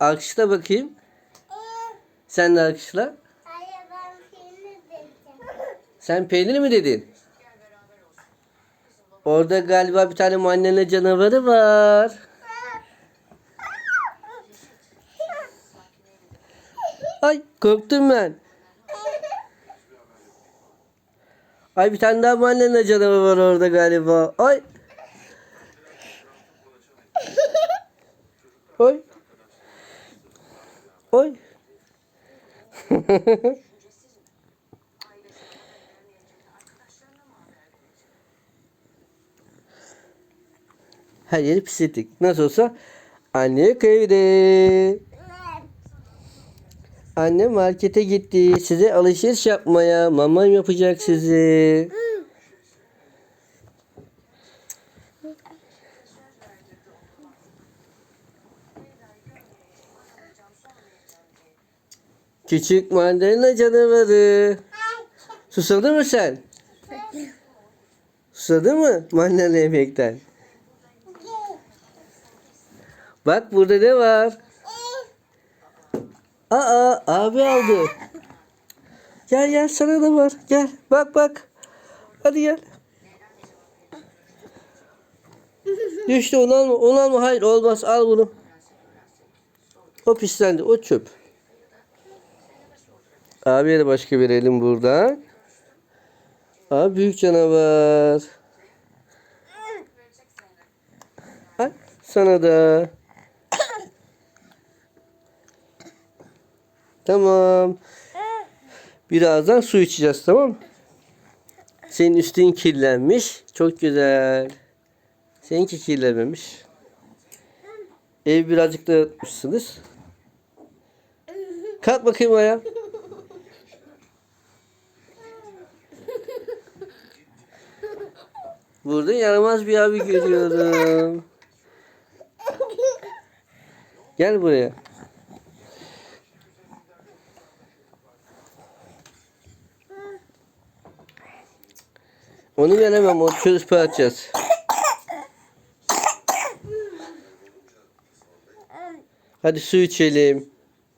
Alkışla bakayım. Sen de alkışla. Hayır ben peynir dedim. Sen peynir mi dedin? Orada galiba bir tane mandalina canavarı var. Ay korktum ben. Ay bir tane daha mandalina canavarı var orada galiba. Ay. Oy. Oy. Her yeri pislettik. Nasıl olsa anne köyde. Anne markete gitti. Size alışveriş yapmaya. Mamam yapacak sizi. Küçük mandalina canavarı. Susadın mı sen? Susadın mı mandalina yemekten? Bak burada ne var? Aa abi aldı. Gel gel sana da var. Gel bak bak. Hadi gel. Düştü onu alma. Onu alma. Hayır olmaz. Al bunu. O pislendi. O çöp. Abiye de başka verelim buradan. Abi büyük canavar. Al sana da. Tamam. Birazdan su içeceğiz tamam? Senin üstün kirlenmiş. Çok güzel. Seninki kirlenmemiş. Ev birazcık da yatmışsınız. Kalk bakayım ayağa. Burada yaramaz bir abi görüyorum. Gel buraya. Onu veremem. O çözüp atacağız. Hadi su içelim.